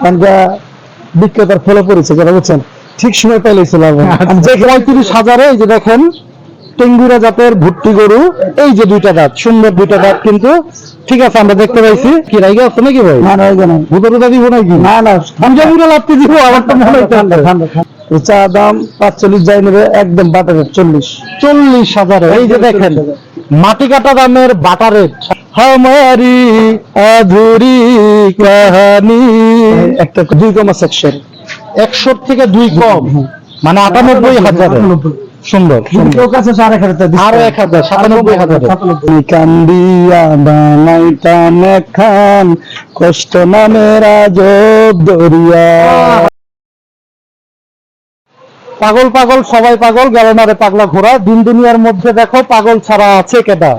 কারণ যা বিক্রেতার ফলে পড়েছে যারা বুঝছেন। ঠিক সময় পাইলে ছিল যে পঁয়ত্রিশ হাজারে এই যে দেখেন টেঙ্গুরা জাতের ভুট্টি গরু এই যে দুইটা দাঁত সুন্দর দুইটা দাঁত কিন্তু। ঠিক আছে আমরা দেখতে পাইছি। কি রাইগে আছে নাকি ভাই? না না ওই জন্য ভুতর উদা দিব নাকি? না না। ঠান্ডা মুড়ে লাপতে দিব আমার তো মনে হইতে ঠান্ডা ঠান্ডা। চা দাম পাঁচচল্লিশ যাই নেবে একদম বাটার চল্লিশ। চল্লিশ হাজারে। এই যে দেখেন মাটি কাটা দামের বাটার রেট। হামারি আধুরি কাহানি। একটা দুই কমা সেকশন একশো থেকে দুই কম। মানে আটানব্বই হাজারে সুন্দর সুন্দর। কেউ কাছে সাড়ে এক হাজার আরও এক হাজার সাতানব্বই হাজারে কান্দিয়া বানাইতাম খান কষ্ট নামের আজব দরিয়া। পাগল পাগল সবাই পাগল গেল না রে পাগলা ঘোড়া। দিন দুনিয়ার মধ্যে দেখো পাগল ছাড়া আছে কেটা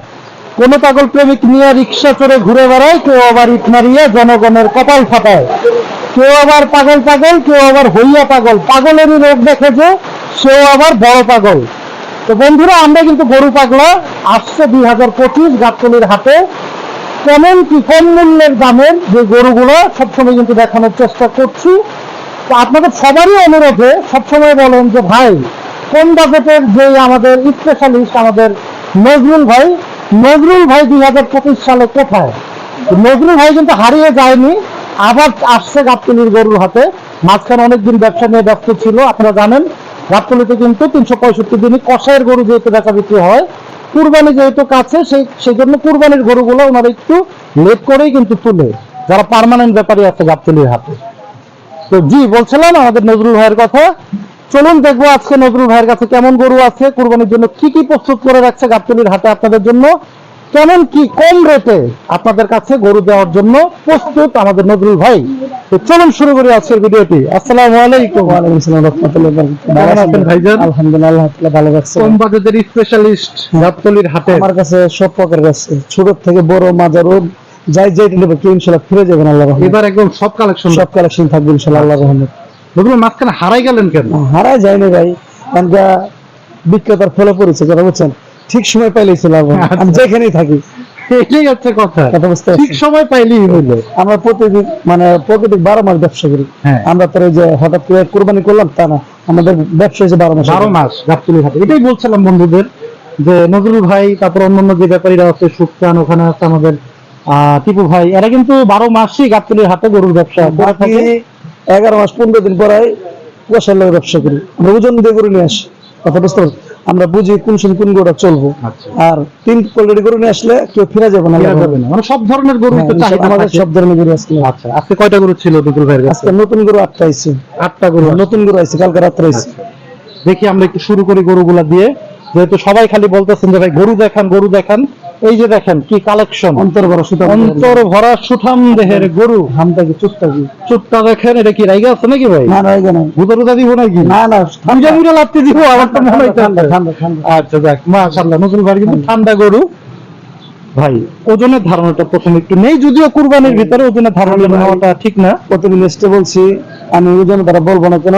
কোন পাগল প্রেমিক নিয়ে রিক্সা চড়ে ঘুরে বেড়ায় কেউ আবার ইট মারিয়ে জনগণের কপাল ফাটায়। কেউ আবার পাগল পাগল, কেউ আবার হইয়া পাগল। পাগলেরই রোগ দেখেছে সেও আবার বড় পাগল। তো বন্ধুরা, আমরা কিন্তু গরু পাগলা, আসছে দুই হাজার পঁচিশ গাবতলির হাতে কেমন কি কম মূল্যের দামের যে গরুগুলো, সবসময় কিন্তু দেখানোর চেষ্টা করছি। তো আপনাদের সবারই অনুরোধে সবসময় বলেন যে, ভাই, কোন বাজেটের যে আমাদের স্পেশালিস্ট আমাদের নজরুল ভাই নজরুল ভাই দুই হাজার পঁচিশ সালে কোথায়? নজরুল ভাই কিন্তু হারিয়ে যায়নি। আবার আসছে গাবতলির গরুর হাতে। মাঝখানে অনেকদিন ব্যবসা নিয়ে ব্যস্ত ছিল, আপনারা জানেন। গাবতলিতে কিন্তু তিনশো পঁয়ষট্টি দিনই কষায়ের গরু যেহেতু বেচা বিক্রি হয়, কুরবানি যেহেতু কাছে, সেই সেই জন্য কুরবানির গরুগুলো ওনারা একটু লেট করেই কিন্তু তুলে। যারা পার্মানেন্ট ব্যাপারী আছে গাবতলির হাতে। তো জি, বলছিলাম আমাদের নজরুল ভাইয়ের কথা। চলুন দেখব আজকে নজরুল ভাইয়ের কাছে কেমন গরু আছে, কুরবানির জন্য কি কি প্রস্তুত করে রাখছে গাবতলির হাটে আপনাদের জন্য। কেমন কি কম রেটে আপনাদের কাছে গরু দেওয়ার জন্য প্রস্তুত আমাদের নজরুল ভাই। তো চলুন শুরু করি আজকের ভিডিওটি। আসসালামু আলাইকুম। ওয়ালাইকুম আসসালাম রহমতুল্লাহ কেমন আছেন ভাইজান? আলহামদুলিল্লাহ আল্লাহ ভালো রাখছে। কোন বাজেটের স্পেশালিস্ট গাবতলির হাটে? আমার কাছে সব প্রকারের আছে। ছোট থেকে বড় মাঝার রোগ যাই যাই নেবে কেউ ইনশাল্লাহ ফিরে যাবেন আল্লাহ রহমত। এবার একদম সব কালেকশন সব কালেকশন থাকবে ইনশাল্লাহ আল্লাহ রহমত। নজরুল মাঝখানে হারাই গেলেন কেন? হারাই যায়নি ভাই। কারণ যা বিক্রেতার ফলে পড়েছে যারা বুঝছেন? ঠিক সময় পাইলেই আমি আচ্ছা। যেখানেই থাকি। এটাই হচ্ছে কথা। কথা বুঝতে ঠিক সময় পাইলেই হইল। আমরা প্রতিদিন মানে বারো মাস ব্যবসা করি। হ্যাঁ। আমরা যে হঠাৎ করে কোরবানি করলাম তা না। আমাদের ব্যবসা হয়েছে বারো মাস বারো মাস হাটে এটাই বলছিলাম বন্ধুদের যে নজরুল ভাই তারপর অন্যান্য যে ব্যাপারীরা আছে সুখচান ওখানে আছে আমাদের আহ, টিপু ভাই এরা কিন্তু বারো মাসই গাবতলির হাতে গরুর ব্যবসা করে থাকে। এগারো মাস পনেরো দিন পরে কুয়াশার ব্যবসা করি। আমরা ওজন দিয়ে করে নিয়ে আসি। কথা বুঝতে পারছি আমরা বুঝি কোন সময় কোন গরুটা চলবো। আচ্ছা। আর তিন কোয়ালিটি গরু নিয়ে আসলে কেউ ফিরে যাবে না যাবে না। মানে সব ধরনের গরু হ্যাঁ, তো চাহিদা আমাদের সব ধরনের গরু আসলে আচ্ছা আজকে কয়টা গরু ছিল বিপুল ভাইয়ের কাছে? আজকে নতুন গরু আটটা আইছে। আটটা গরু নতুন গরু আইছে কালকে রাত্রে আইছে। দেখি আমরা একটু শুরু করি গরুগুলা দিয়ে। যেহেতু সবাই খালি বলতেছেন যে ভাই গরু দেখান গরু দেখান। এই যে দেখেন কি কালেকশন অন্তর বড় সুতা অন্তর ভরা সুঠাম দেহের গরু। হামটা কি চুপটা কি? চুটটা দেখেন এটা কি রাইগা আছে নাকি ভাই? না এই না ভুতা টুতা দিব নাকি? না না পূজা মুজা লাগতে দিব আমার তো মনে হইতে ঠান্ডা ঠান্ডা ঠান্ডা। আচ্ছা যাক মাশাআল্লাহ নজরুল ভাই কিন্তু ঠান্ডা গরু। ভাই ওজনের ধারণাটা প্রথমে একটু নেই যদিও কুরবানির ভিতরে ওজনের ধারণা নেওয়াটা ঠিক না। প্রতিদিন এসে বলছি আমি ওজন তারা বলব না কেন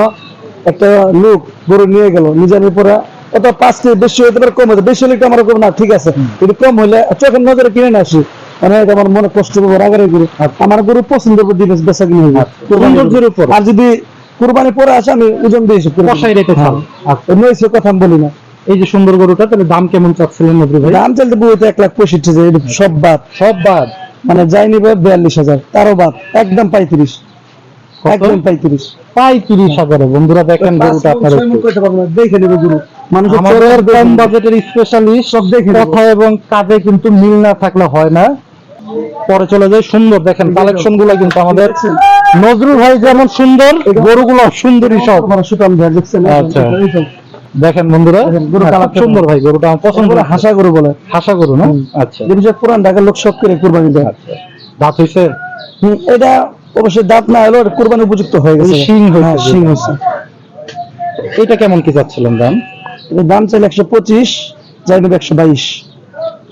একটা লোক গরু নিয়ে গেল নিজের উপরে ওটা পাঁচ কেজি বেশি হতে পারে কম হতে বেশি হলে একটু আমার না ঠিক আছে। কিন্তু কম হলে চোখের নজরে কিনে নিয়ে আসি। মানে এটা আমার মনে কষ্ট হবে রাগারে গরু আমার গরু দিনে বেচা কিনে। আর যদি কুরবানি পরে আসে আমি ওজন কষাই আচ্ছা সে কথা আমি বলি না। এই যে সুন্দর গরুটা তাহলে দাম কেমন চাচ্ছিলেন নজরুল ভাই? দাম চলতে বইতে এক লাখ পঁয়ষট্টি সব বাদ। সব বাদ? মানে যাই নিবে বিয়াল্লিশ হাজার তারও বাদ। একদম পঁয়ত্রিশ। একদম পঁয়ত্রিশ। প্রায় তিরিশ হাজারে। বন্ধুরা দেখেন গরুটা আপনারা দেখে নেবে গুরু। আমাদের কম বাজেটের স্পেশালিস্ট সব দেখে কথা এবং কাজে কিন্তু মিল না থাকলে হয় না। পরে চলে যায় সুন্দর দেখেন কালেকশনগুলো কিন্তু আমাদের। নজরুল ভাই যেমন সুন্দর গরুগুলো সুন্দরই সব। সুতাম আচ্ছা। দেখেন বন্ধুরা হ্যাঁ, সুন্দর ভাই গরুটা আমার পছন্দ। হাসা গরু বলে। হাসা গরু না? আচ্ছা। জিনিসের পুরান ঢাকার লোক সব করে কুরবানি দেয়। আচ্ছা। দাঁত হুম, এটা অবশ্যই দাঁত না হলেও কুরবানি উপযুক্ত হয়ে গেছে। শিং হয়েছে হ্যাঁ, শিং হয়েছে এটা কেমন কি চাচ্ছিলেন দাম? এটা দাম চাইলে একশো পঁচিশ যাই নেবে একশো বাইশ।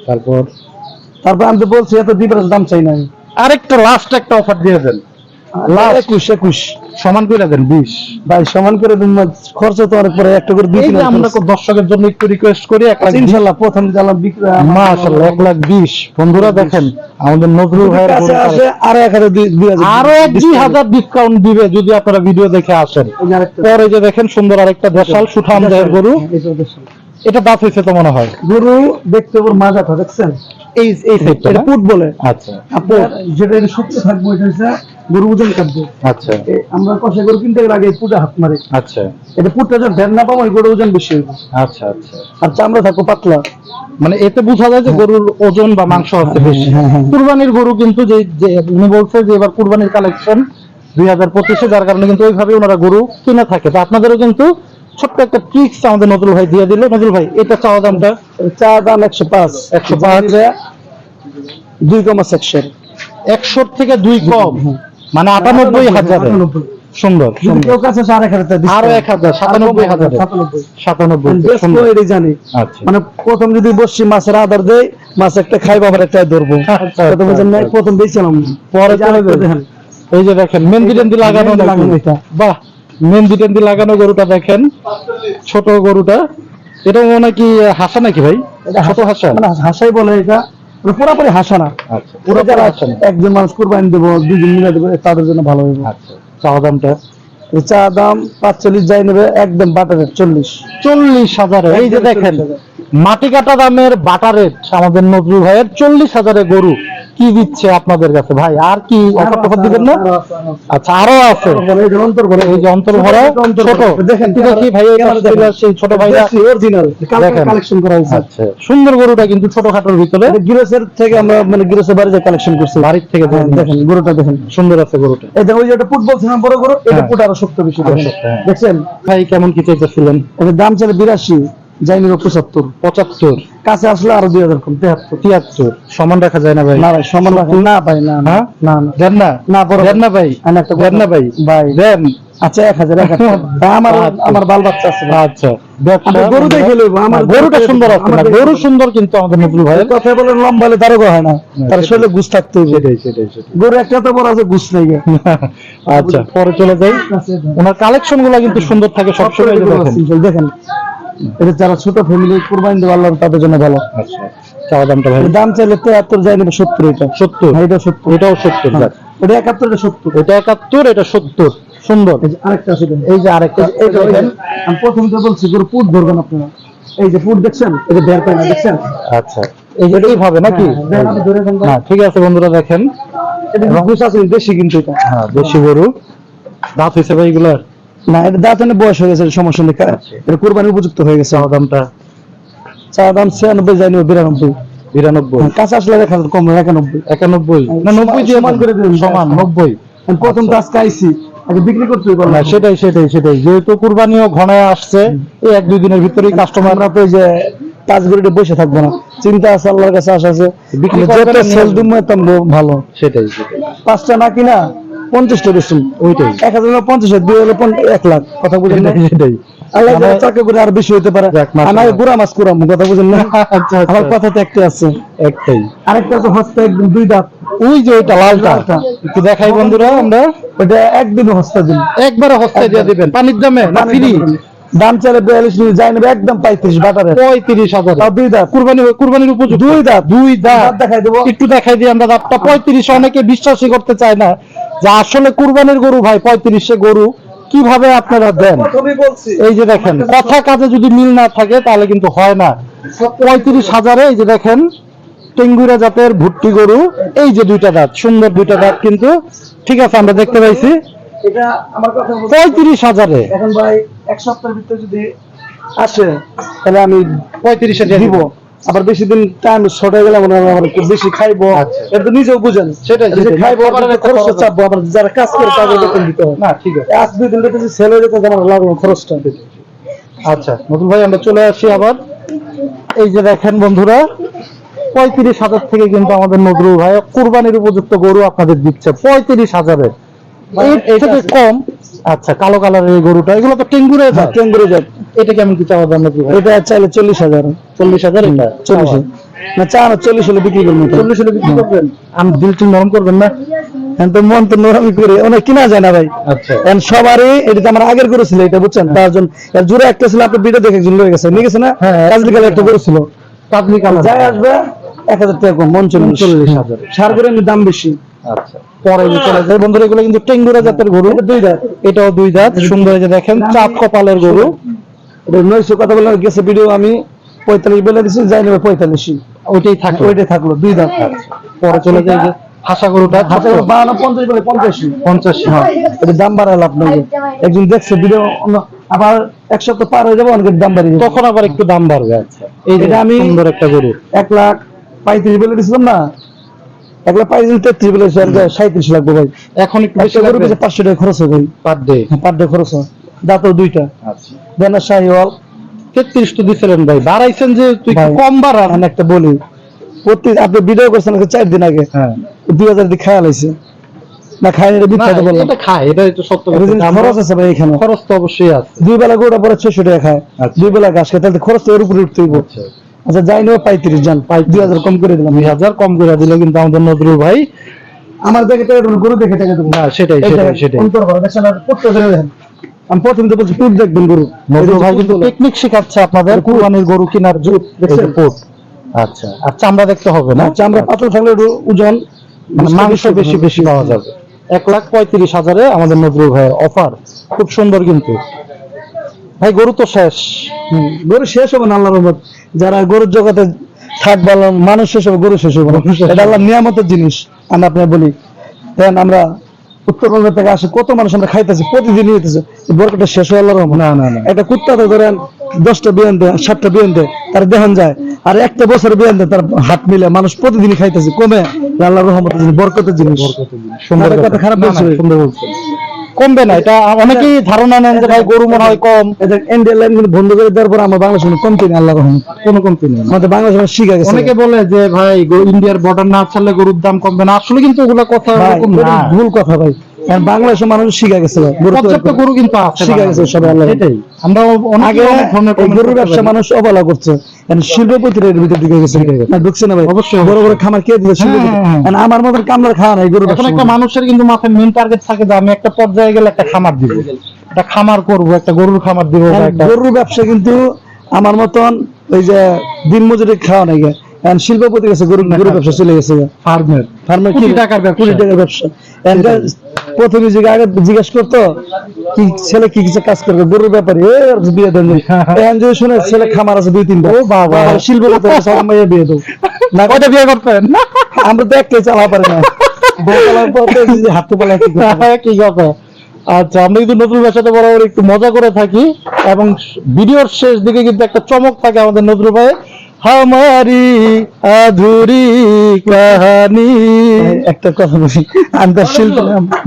তারপর? তারপর আমি তো বলছি এত দিবার দাম চাই না। আরেকটা লাস্ট একটা অফার দিয়ে দেন। লাস্ট একুশ একুশ। সমান করে দেন বিশ। ভাই সমান করে দিন খরচ তো অনেক পরে একটা করে দুই আমরা দর্শকের জন্য একটু রিকোয়েস্ট করি এক লাখ ইনশাল্লাহ প্রথম জ্বালাম বিক্রি মাশাআল্লাহ এক লাখ বিশ। বন্ধুরা দেখেন আমাদের নজরুল ভাইয়ের আরও এক হাজার আরও এক দুই হাজার ডিসকাউন্ট দিবে যদি আপনারা ভিডিও দেখে আসেন। পরে যে দেখেন সুন্দর আরেকটা দেশাল সুঠাম দেহের গরু। এটা দাঁত হয়েছে তো মনে হয়। গরু দেখতে ওর মাজাটা দেখছেন? এই এই সেটটা এটা পুট বলে। আচ্ছা। আপনার যেটা সত্য থাকব এটা হচ্ছে গরু ওজন কাটবে। আচ্ছা। আমরা কষা গরু কিনতে আগে পুটে হাত মারে। আচ্ছা। এটা পুটটা যখন না পাবো গরু ওজন বেশি হইবে। আচ্ছা আচ্ছা। আর চামড়া থাকব পাতলা। মানে এতে বোঝা যায় যে গরুর ওজন বা মাংস হচ্ছে বেশি। হ্যাঁ, হ্যাঁ। কুরবানির গরু কিন্তু যে উনি বলছে যে এবার কুরবানির কালেকশন দুই হাজার পঁচিশে যার কারণে কিন্তু ওইভাবে ওনারা গরু কিনে থাকে। তো আপনাদেরও কিন্তু ছোট্ট একটা ট্রিক্স আমাদের নজরুল ভাই দিয়ে দিল। নজরুল ভাই এটা চাওয়া দামটা? চা দাম একশো পাঁচ। 105 দুই কমা সেকশন একশোর থেকে দুই কম। মানে আটানব্বই হাজারে। সুন্দর আরও এক হাজার সাতানব্বই হাজারে। সাতানব্বই। জানি। আচ্ছা। মানে প্রথম যদি বসছি মাছের আদার দেই মাছ একটা খাইবো আবার একটা ধরবো। আচ্ছা, প্রথম আচ্ছা। প্রথম বেছিলাম পরে এই যে। দেখেন। মেহেন্দি টেন্দি লাগানো লাগানো বাহ মেহেন্দি টেন্দি লাগানো গরুটা দেখেন। ছোট গরুটা। এটা মনে হয় কি হাসা নাকি ভাই? এটা ছোট হাসা। মানে হাসাই বলে এটা। পুরোপুরি হাসা না। আচ্ছা পুরো পুরো যারা একজন মানুষ কোরবানি দেবো দুজন মিলে দেবো তাদের জন্য ভালো হবে চা দামটা। এই চা দাম পাঁচচল্লিশ যাই নেবে একদম বাটারের চল্লিশ। চল্লিশ হাজারে। এই যে দেখেন মাটি কাটা দামের বাটা রেট আমাদের নজরুল ভাইয়ের চল্লিশ হাজারে গরু। কি দিচ্ছে আপনাদের কাছে? ভাই আর কি দিবেন না? আচ্ছা আরও আছে। এই যে অন্তর ভরা ছোট। সেই ছোট আচ্ছা, সুন্দর গরুটা কিন্তু ছোটখাটোর ভিতরে। গিরসের থেকে আমরা মানে গিরসের বাড়িতে কালেকশন করছি। বাড়ির থেকে দেখেন। গরুটা দেখেন। সুন্দর আছে গরুটা। এই দেখো ওই যে একটা ফুটবল ছিল বড় গরু এটা হ্যাঁ। ফুট আরও শক্ত বেশি হ্যাঁ। দেখছেন? ভাই কেমন কি চাইতেছিলেন? এর দাম ছিল 82 পঁচাত্তর পঁচাত্তর। কাছে আসলে আরও দুই হাজার কম তেহাত্তর তিয়াত্তর। সমান রাখা যায় না ভাই? না ভাই সমান রাখা না ভাই না হ্যাঁ? না। না দেন না? না বড় দেন না ভাই? একটা দেন না ভাই? ভাই। দেন। আচ্ছা এক হাজার এক আমার আচ্ছা। আমার বাল বাচ্চা আছে আচ্ছা।, আচ্ছা। গরু দেখে। লইব আমার গরুটা সুন্দর আছে না? গরু সুন্দর কিন্তু আমাদের নজরুল ভাই কথা বলেন লম্বা হলে তারও হয় না। তার শরীরে গুছ থাকতে হবে। সেটাই সেটাই গরু একটা তো বড় আছে গুছ নাই আচ্ছা পরে চলে যাই। ওনার কালেকশনগুলা কিন্তু সুন্দর থাকে সবসময় দেখেন। এটা যারা ছোট ফ্যামিলি কোরবানি দেওয়া আল্লাহ তাদের জন্য ভালো। আচ্ছা চাওয়া দামটা এর দাম চাইলে তেহাত্তর যাই নেবে সত্তর এটা। সত্তর? হ্যাঁ, এটা সত্তর। এটাও সত্তর হ্যাঁ, এটা একাত্তর এটা সত্তর। এটা একাত্তর এটা সত্তর। সুন্দর। এই যে আরেকটা আছে এই যে আরেকটা এই যে দেখেন, আমি প্রথম তো বলছি গরু পুট ধরবেন আপনারা। এই যে পুট দেখছেন? এটা বের পায় না দেখছেন? আচ্ছা। এই যে এইভাবে নাকি? হ্যাঁ। হ্যাঁ ঠিক আছে বন্ধুরা দেখেন। এটা বেশি কিন্তু এটা। হ্যাঁ দেশি গরু। দাঁত হয়েছে ভাই এগুলার। না এটা দাঁতনে বয়স হয়ে গেছে সমস্যা নেই আচ্ছা। এটা কোরবানির উপযুক্ত হয়ে গেছে। দামটা? চা দাম ছিয়ানব্বই বিরানব্বই। বিরানব্বই? হ্যাঁ, কাঁচা আসলে কম একানব্বই। একানব্বই? না নব্বই দিয়ে সমান করে। সমান। নব্বই। প্রথম তো আজকে আইসি আগে বিক্রি করতে না সেটাই সেটাই সেটাই। যেহেতু কুরবানিও ঘনায় আসছে এই এক দুই দিনের ভিতরেই কাস্টমার আমরা তো যে পাঁচ ঘড়িতে বসে থাকব না। চিন্তা আছে আল্লাহর কাছে আশা আছে। বিক্রি নিয়ে সেল। দিমো ভালো। সেটাই সেটাই। পাঁচটা না কিনা পঞ্চাশটা বেশি ওইটাই এক হাজার পঞ্চাশ দুই হলে এক লাখ কথা বুঝেন না? সেটাই আল্লাহ চাকরি করে আর বেশি হতে পারে। আমার গুড়া মাছ কুড়াম কথা বুঝেন না? আচ্ছা আমার আচ্ছা। কথা তো একটা আছে। একটাই। আরেকটা তো হস্তে একদম দুই দাঁত। ওই যে ওইটা লালটা। লালটা। একটু দেখাই বন্ধুরা আমরা। ওইটা একদিন হস্তা দিন একবারে হস্তা দিয়ে দিবেন। পানির দামে না ফ্রি? দাম চাইলে বিয়াল্লিশ নিয়ে যাই নেবে একদম পঁয়ত্রিশ বাটারে পঁয়ত্রিশ হাজার। দুই দাঁত। কুরবানি কুরবানির উপযুক্ত। দুই দাঁত। দুই দাঁত দাঁত। দেখাই দেবো। একটু দেখাই দিই আমরা দাঁতটা। পঁয়ত্রিশ অনেকে বিশ্বাসই করতে চায় না যে আসলে কুরবানির গরু ভাই পঁয়ত্রিশে গরু। কীভাবে আপনারা দেন? এই যে দেখেন কথা কাজে যদি মিল না থাকে তাহলে কিন্তু হয় না। পঁয়ত্রিশ হাজারে এই যে দেখেন টেঙ্গুরা জাতের ভুট্টি গরু। এই যে দুইটা দাঁত সুন্দর দুইটা দাঁত কিন্তু। ঠিক আছে আমরা দেখতে পাইছি। এটা আমার কথা পঁয়ত্রিশ হাজারে। এখন ভাই এক সপ্তাহের ভিতরে যদি আসে তাহলে আমি পঁয়ত্রিশে দিব। আবার বেশি দিন টাইম শর্ট হয়ে গেলে মনে হয় আমার একটু বেশি খাইবো। আচ্ছা। এটা তো নিজেও বুঝেন। সেটাই। খাইবো খরচ চাপবো। আবার যারা কাজ করে তাদের বেতন দিতে হবে। না ঠিক আছে। আজ দুই দিন সেল হয়ে যেত আমার লাগবে খরচটা। আচ্ছা নতুন ভাই আমরা চলে আসি আবার। এই যে দেখেন বন্ধুরা পঁয়ত্রিশ হাজার থেকে কিন্তু আমাদের নজরুল ভাই কুরবানির উপযুক্ত গরু আপনাদের দিচ্ছে পঁয়ত্রিশ হাজারে এর থেকে কম। আচ্ছা কালো কালারের এই গরুটা এগুলো তো টেঙ্গুরে হ্যাঁ, টেঙ্গুরে এটা কেমন কি চাওয়া দাম নাকি এটা চাইলে চল্লিশ হাজার চল্লিশ হাজার এটা চল্লিশ না চা না চল্লিশ হলে বিক্রি করব তো। চল্লিশ হলে বিক্রি করবেন? আমি দিলটি নরম করবেন না। তো মন তো করে অনেক কিনা যায় না ভাই। আচ্ছা। এখন সবারই এটা তো আমার আগের গরু ছিল এটা বুঝছেন? এর জোরে একটা ছিল আপনার ভিডিও দেখে একজন লয়ে গেছে। নিয়ে গেছে না? হ্যাঁ। কাজলি কালে একটা গরু ছিল। কাবলি কালার। যাই আসবে এক হাজার টাকা কম মন চল্লিশ হাজার। সার করে দাম বেশি। আচ্ছা। পরে চলে যায়। বন্ধুরা এগুলো কিন্তু টেঙ্গুরা জাতের গরু। দুই দাঁত এটাও দুই দাঁত সুন্দর যে দেখেন চাপ কপালের গরু। নয়শো কথা বলে গেছে ভিডিও আমি পঁয়তাল্লিশ বেলা দিচ্ছি যাই নেবে পঁয়তাল্লিশ ওইটাই থাকল। ওইটাই থাকল দুই দাম পরে চলে যায় হাসা গরুটা। হাতে বাহান্ন পঞ্চাশ বলে পঞ্চাশি পঞ্চাশ হ্যাঁ। এটা দাম বাড়ায় লাভ নেই। একজন দেখছে ভিডিও আবার এক সপ্তাহ পার হয়ে যাব অনেকের দাম বাড়িয়ে তখন আবার একটু দাম বাড়বে। আচ্ছা। এই যে আমি- সুন্দর একটা গরু। এক লাখ পঁয়ত্রিশ বেলে দিছিলাম না এক লাখ পঁয়ত্রিশ তেত্রিশ বেলে সাঁত্রিশ লাগবে ভাই। এখন একটু বেশি লাগবে? পাঁচশো টাকা খরচ হয় ভাই। Per day? পার ডে খরচ হয়। দাঁতও দুইটা। আচ্ছা। শাহিওয়াল। তেত্রিশ তো দিছিলেন ভাই। বাড়াইছেন যে তুই কম বাড়ান। একটা বলি। প্রতি আপনি ভিডিও করছেন চার দিন আগে। হ্যাঁ। দুই হাজার দিয়ে খায়া লাইছে। না খায় এটা বললাম। এটা খায় এটা একটু সত্য খরচ আছে ভাই এখানে। খরচ তো অবশ্যই আছে। দুই বেলা গোটা পরে ছয়শো টাকা খায়। আচ্ছা। দুই বেলা ঘাস খায়। তাহলে খরচ তো এর উপরে উঠতেই হইব আচ্ছা আচ্ছা যাই নেবে পঁয়ত্রিশ যান দুই হাজার কম করে দিলাম। দুই হাজার কম করে দিলে কিন্তু আমাদের নজরুল ভাই আমার দেখে টাকা দেবেন, গরু দেখে টাকা দেবো না সেটাই সেটাই সেটাই। অন্তর করা, দেখছেন? আর করতে ধরে দেখেন। আমি প্রথম তো বলছি টুট দেখবেন গরু। নজরুল ভাই কিন্তু টেকনিক শেখাচ্ছে আপনাদের কুরবানির গরু কেনার দেখছেন? পোট আচ্ছা আর চামড়া দেখতে হবে না? চামড়া আমরা পাতল থাকলে ওজন মানে মাংস বেশি বেশি পাওয়া যাবে। এক লাখ পঁয়ত্রিশ হাজারে আমাদের নজরুল ভাইয়ের অফার খুব সুন্দর কিন্তু। ভাই গরু তো শেষ। গরু শেষ হবে না আল্লাহর রহমত। যারা গরুর জগতে থাক ভালো মানুষ শেষ হবে গরু শেষ হবে এটা আল্লাহ নিয়ামতের জিনিস। আমি আপনার বলি দেন আমরা উত্তরবঙ্গ থেকে আসে কত মানুষ আমরা খাইতেছি প্রতিদিন নিতেছে। বরকটা শেষ হয়ে আল্লাহর রহমত। না না না। একটা কুত্তাতে ধরেন দশটা বিয়ান দেয় সাতটা বিয়ান দেয় তার দেহান যায়। আর একটা বছর বিয়ান দেয় তার হাত মিলে মানুষ প্রতিদিনই খাইতেছে। কমে আল্লাহর রহমতের জিনিস বরকতের জিনিস। কথা কথা। খারাপ বলছি। সুন্দর বলছেন কমবে না এটা অনেকেই ধারণা নেন যে ভাই গরু মনে হয় কম। ইন্ডিয়ান লাইন বন্ধ করে দেওয়ার পর আমার বাংলাদেশ কমতি নেই আল্লাহ রহমান কোনো কমতি নেই। আমাদের বাংলাদেশ শিখে গেছে। অনেকে বলে যে ভাই গো- ইন্ডিয়ার বর্ডার না ছাড়লে গরুর দাম কমবে না। আসলে কিন্তু ওগুলো কথা ভুল কথা ভাই। কারণ বাংলাদেশের মানুষ শিখা গেছে পর্যাপ্ত গরু কিন্তু আছে শিখা গেছে সবাই আল্লাহ আমরা আগে অনেক ধরনের গরুর ব্যবসা মানুষ অবহেলা করছে। শিল্পপতির ভিতর গেছে। না ঢুকছে না ভাই। অবশ্যই, বড় বড় খামার কে দিচ্ছে হ্যাঁ, হ্যাঁ। আমার মতন কামলার খাওয়া নাই গরু এখন একটা মানুষের কিন্তু মাথায় মেন টার্গেট থাকে যে আমি একটা পর্যায়ে গেলে একটা খামার দিব। একটা খামার করব একটা গরুর খামার দিব একটা গরুর ব্যবসা কিন্তু আমার মতন ওই যে দিন মজুরি খাওয়া নাই এখন শিল্পপতি গেছে গরু গরু ব্যবসা চলে গেছে ফার্মের। ফার্মের কোটি টাকার ব্যবসা। কোটি টাকার ব্যবসা। প্রথমে আগে জিজ্ঞেস করতো কি ছেলে কি কিছু কাজ করবে? গরুর ব্যাপারে বিয়ে দেন এখন যদি শুনে ছেলে খামার আছে দুই তিনটা ও বাবা। সব মেয়ে বিয়ে দেবো। না কয়টা বিয়ে করতেন? আমরা তো একটাই চালা পারি না। হাত পালা কি? কথা। আচ্ছা আমরা কিন্তু নতুন ব্যবসাটা বরাবর একটু মজা করে থাকি এবং ভিডিওর শেষ দিকে কিন্তু একটা চমক থাকে আমাদের নজরুল ভাই হামারি আধুরি কাহানি একটা কথা বলি। আন্তর শিল্প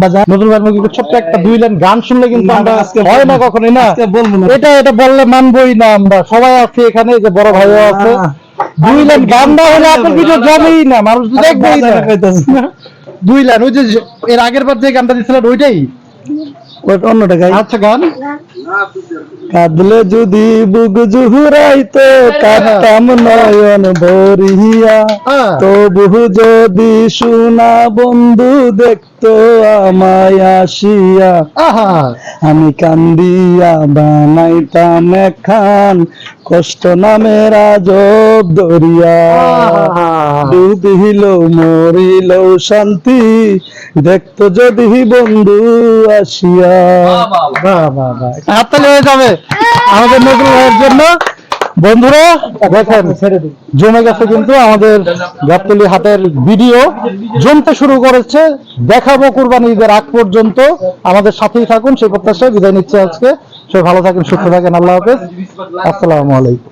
বাজার নজরুল ভাই মুখে ছোট্ট একটা দুই লাইন গান শুনলে কিন্তু আমরা আজকে হয় না কখনোই না। আজকে বলব না। এটা এটা বললে মানবই না আমরা। সবাই আছে এখানে যে বড় ভাইও আছে। দুই লাইন গান না হলে আপনার ভিডিও জমেই না মানুষ তো দেখবেই না। দুই লাইন ওই যে এর আগের বার যে গানটা দিছিলেন ওইটাই? অন্যটা গাই। আচ্ছা গান। কাঁদলে যদি বুক জুহুরাইতো কাঁদতাম নয়ন ভরিয়া হ্যাঁ। তবু যদি শোনা বন্ধু দেখতো আমায় আসিয়া আহা। আমি কান্দিয়া বানাইতাম খান কষ্ট নামের আজব দরিয়া। ডুবিল মরিল শান্তি দেখতো যদি বন্ধু আসিয়া। বাহ, বাহ, বাহ। হাততালি হয়ে যাবে। আমাদের নজরুল ভাইয়ের জন্য বন্ধুরা, দেখেন জমে গেছে কিন্তু আমাদের গাবতলি হাটের ভিডিও জমতে শুরু করেছে। দেখাবো কুরবানি ঈদের আগ পর্যন্ত। আমাদের সাথেই থাকুন, সেই প্রত্যাশায় বিদায় নিচ্ছে আজকে। সবাই ভালো থাকেন, সুস্থ থাকেন, আল্লাহ হাফেজ। আসসালামু আলাইকুম।